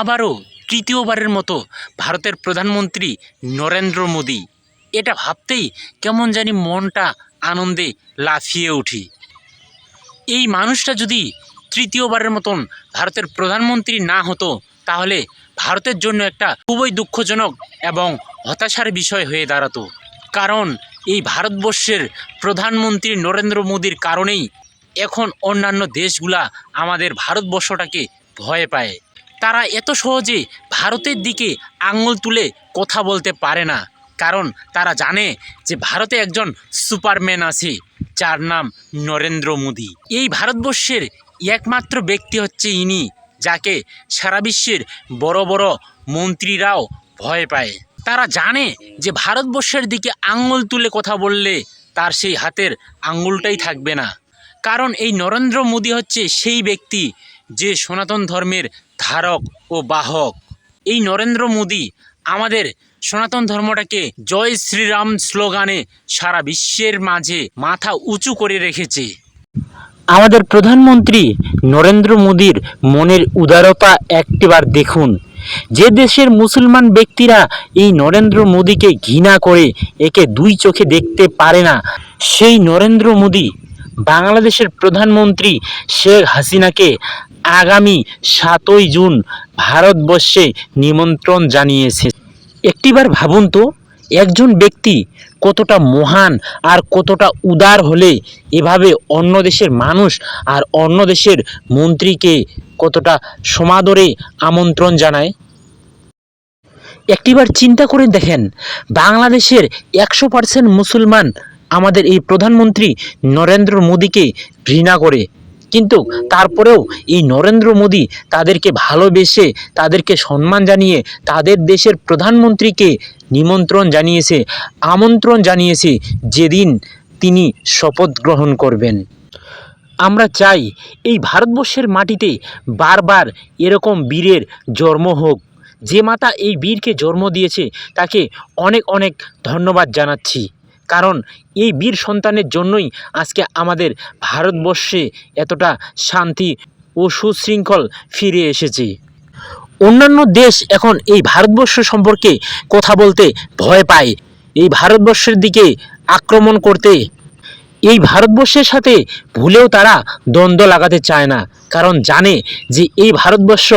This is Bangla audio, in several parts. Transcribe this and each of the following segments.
আবারও তৃতীয়বারের মতো ভারতের প্রধানমন্ত্রী নরেন্দ্র মোদী। এটা ভাবতেই কেমন জানি মনটা আনন্দে লাফিয়ে উঠি এই মানুষটা যদি তৃতীয়বারের মতন ভারতের প্রধানমন্ত্রী না হতো, তাহলে ভারতের জন্য একটা খুবই দুঃখজনক এবং হতাশার বিষয় হয়ে দাঁড়াতো। কারণ এই ভারতবর্ষের প্রধানমন্ত্রী নরেন্দ্র মোদীর কারণেই এখন অন্যান্য দেশগুলা আমাদের ভারতবর্ষটাকে ভয় পায়। তারা এত সহজে ভারতের দিকে আঙুল তুলে কথা বলতে পারে না। কারণ তারা জানে যে ভারতে একজন সুপারম্যান আছে, যার নাম নরেন্দ্র মোদী। এই ভারতবর্ষের একমাত্র ব্যক্তি হচ্ছে ইনি, যাকে সারা বিশ্বের বড় বড় মন্ত্রীরাও ভয় পায়। তারা জানে যে ভারতবর্ষের দিকে আঙুল তুলে কথা বললে তার সেই হাতের আঙুলটাই থাকবে না। কারণ এই নরেন্দ্র মোদী হচ্ছে সেই ব্যক্তি যে সনাতন ধর্মের ধারক ও বাহক। এই নরেন্দ্র মোদী আমাদের সনাতন ধর্মটাকে জয় শ্রীরাম স্লোগানে সারা বিশ্বের মাঝে মাথা উঁচু করে রেখেছে। আমাদের প্রধানমন্ত্রী নরেন্দ্র মোদীর মনের উদারতা একটিবার দেখুন। যে দেশের মুসলমান ব্যক্তিরা এই নরেন্দ্র মোদীকে ঘৃণা করে একে দুই চোখে দেখতে পারে না, সেই নরেন্দ্র মোদী বাংলাদেশের প্রধানমন্ত্রী শেখ হাসিনাকে আগামী সাতই জুন ভারতবর্ষে নিমন্ত্রণ জানিয়েছে। একটিবার ভাবুন তো, একজন ব্যক্তি কতটা মহান আর কতটা উদার হলে এভাবে অন্য দেশের মানুষ আর অন্য দেশের মন্ত্রীকে কতটা সমাদরে আমন্ত্রণ জানায়? একটিবার চিন্তা করে দেখেন, বাংলাদেশের একশো পার্সেন্ট মুসলমান আমাদের এই প্রধানমন্ত্রী নরেন্দ্র মোদীকে ঘৃণা করে। কিন্তু তারপরেও এই নরেন্দ্র মোদী তাদেরকে ভালোবেসে, তাদেরকে সম্মান জানিয়ে, তাদের দেশের প্রধানমন্ত্রীকে নিমন্ত্রণ জানিয়েছে, আমন্ত্রণ জানিয়েছে যেদিন তিনি শপথ গ্রহণ করবেন। আমরা চাই এই ভারতবর্ষের মাটিতে বারবার এরকম বীরের জন্ম হোক। যে মাতা এই বীরকে জন্ম দিয়েছে, তাকে অনেক অনেক ধন্যবাদ জানাচ্ছি। কারণ এই বীর সন্তানের জন্যই আজকে আমাদের ভারতবর্ষে এতটা শান্তি ও সুশৃঙ্খল ফিরে এসেছে। অন্যান্য দেশ এখন এই ভারতবর্ষ সম্পর্কে কথা বলতে ভয় পায়। এই ভারতবর্ষের দিকে আক্রমণ করতে। এই ভারতবর্ষের সাথে ভুলেও তারা দ্বন্দ্ব লাগাতে চায় না, কারণ জানে যে এই ভারতবর্ষ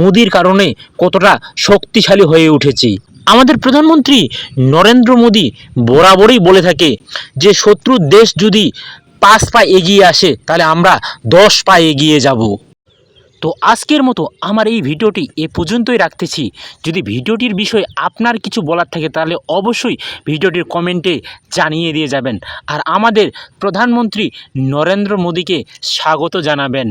মোদির কারণে কতটা শক্তিশালী হয়ে উঠেছে। আমাদের প্রধানমন্ত্রী নরেন্দ্র মোদী বরাবরই বলে থাকে যে শত্রুর দেশ যদি পাঁচ পা এগিয়ে আসে, তাহলে আমরা দশ পা এগিয়ে যাব। তো আজকের মতো আমার এই ভিডিওটি এ পর্যন্তই রাখতেছি। যদি ভিডিওটির বিষয়ে আপনার কিছু বলার থাকে, তাহলে অবশ্যই ভিডিওটির কমেন্টে জানিয়ে দিয়ে যাবেন। আর আমাদের প্রধানমন্ত্রী নরেন্দ্র মোদীকে স্বাগত জানাবেন।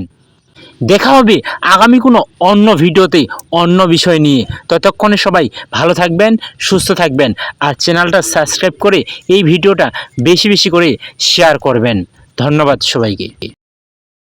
দেখা হবে আগামী কোনো অন্য ভিডিওতে অন্য বিষয় নিয়ে। ততক্ষণে সবাই ভালো থাকবেন, সুস্থ থাকবেন আর চ্যানেলটা সাবস্ক্রাইব করে এই ভিডিওটা বেশি বেশি করে শেয়ার করবেন। ধন্যবাদ সবাইকে।